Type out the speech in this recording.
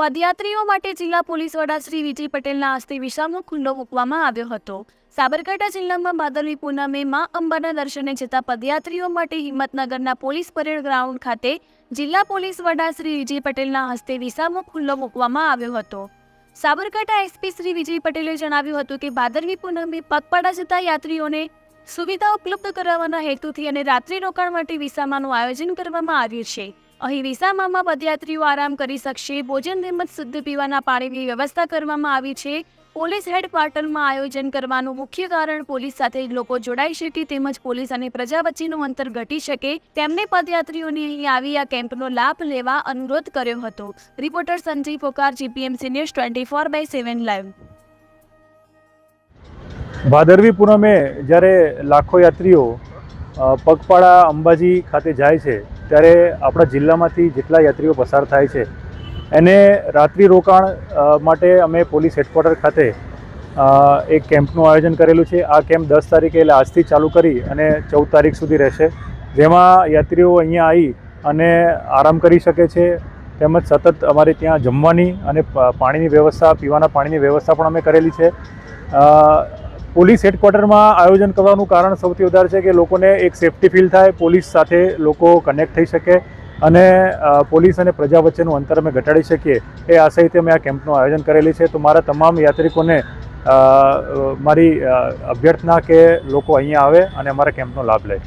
પદયાત્રીઓ માટે જિલ્લા પોલીસ વડા શ્રી વિજય પટેલના હસ્તે વિશાળનો ખુલ્લો મૂકવામાં આવ્યો હતો. સાબરકાંઠા જિલ્લામાં ભાદરવી પૂનમે મા અંબાના દર્શને જતા પદયાત્રીઓ માટે હિંમતનગરના પોલીસ પરેડ ગ્રાઉન્ડ ખાતે જિલ્લા પોલીસ વડા શ્રી વિજય પટેલના હસ્તે વિશાળનો ખુલ્લો મૂકવામાં આવ્યો હતો. સાબરકાંઠા એસપી શ્રી વિજય પટેલે જણાવ્યું હતું કે ભાદરવી પૂનમે પગપાળા જતા યાત્રીઓને સુવિધા ઉપલબ્ધ કરાવવાના હેતુથી અને રાત્રિ રોકાણ માટે વિસામાનું આયોજન કરવામાં આવ્યું છે. અહીં વિસામામાં પદયાત્રીઓ આરામ કરી શકશે. ભોજન તેમજ શુદ્ધ પીવાના પાણીની વ્યવસ્થા કરવામાં આવી છે. પોલીસ હેડક્વાર્ટરમાં આયોજન કરવાનું મુખ્ય કારણ પોલીસ સાથે લોકો જોડાઈ શકે તેમજ પોલીસ અને પ્રજા વચ્ચેનું અંતર ઘટી શકે. તેમને પદયાત્રીઓને અહીં આવી આ કેમ્પનો લાભ લેવા અનુરોધ કર્યો હતો. Reporter Sanjay Pokar GPMC news twenty four by seven live. ભાદરવી પૂનમે જ્યારે લાખો યાત્રીઓ પગપાળા અંબાજી ખાતે જાય છે, ત્યારે આપણા જિલ્લામાંથી જેટલા યાત્રીઓ પસાર થાય છે, એને રાત્રિ રોકાણ માટે અમે પોલીસ હેડક્વાર્ટર ખાતે એક કેમ્પનું આયોજન કરેલું છે. આ કેમ્પ દસ તારીખે એટલે આજથી ચાલુ કરી અને ચૌદ તારીખ સુધી રહેશે. જેમાં યાત્રીઓ અહીંયા આવી અને આરામ કરી શકે છે. તેમજ સતત અમારે ત્યાં જમવાની અને પાણીની વ્યવસ્થા, પીવાના પાણીની વ્યવસ્થા પણ અમે કરેલી છે. પોલીસ હેડક્વાર્ટરમાં આયોજન કરવાનું કારણ સૌથી વધારે છે કે લોકોને એક સેફ્ટી ફીલ થાય, પોલીસ સાથે લોકો કનેક્ટ થઈ શકે અને પોલીસ અને પ્રજા વચ્ચેનું અંતર અમે ઘટાડી શકીએ એ આશયથી અમે આ કેમ્પનું આયોજન કરેલી છે. તો મારા તમામ યાત્રિકોને મારી અભ્યર્થના કે લોકો અહીંયા આવે અને અમારા કેમ્પનો લાભ લે.